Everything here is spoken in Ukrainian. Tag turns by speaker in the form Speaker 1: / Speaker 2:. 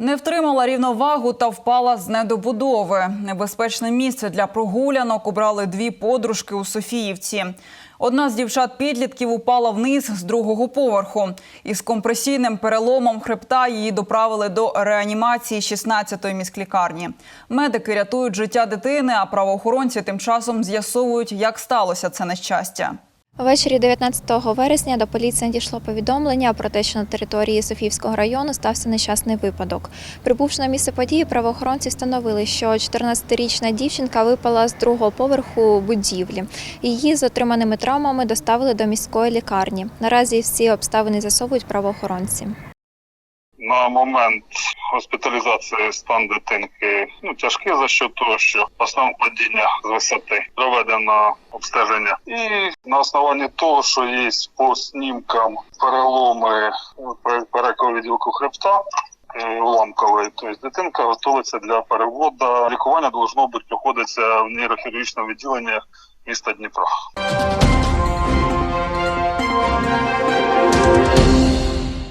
Speaker 1: Не втримала рівновагу та впала з недобудови. Небезпечне місце для прогулянок обрали дві подружки у Софіївці. Одна з дівчат-підлітків упала вниз з другого поверху. Із компресійним переломом хребта її доправили до реанімації 16-ї міськлікарні. Медики рятують життя дитини, а правоохоронці тим часом з'ясовують, як сталося це нещастя.
Speaker 2: Ввечері 19 вересня до поліції надійшло повідомлення про те, що на території Софіївського району стався нещасний випадок. Прибувши на місце події, правоохоронці встановили, що 14-річна дівчинка випала з другого поверху будівлі. Її з отриманими травмами доставили до міської лікарні. Наразі всі обставини з'ясовують правоохоронці.
Speaker 3: На момент госпіталізації стан дитинки ну тяжкий за що того, що основне падіння з висоти проведено обстеження, і на основанні того, що є по снімкам переломи пер- перекового відділку хребта. е, Уламковий, тобто дитинка готується для переводу. Лікування должно бути проходиться в нейрохірургічному відділенні міста Дніпра.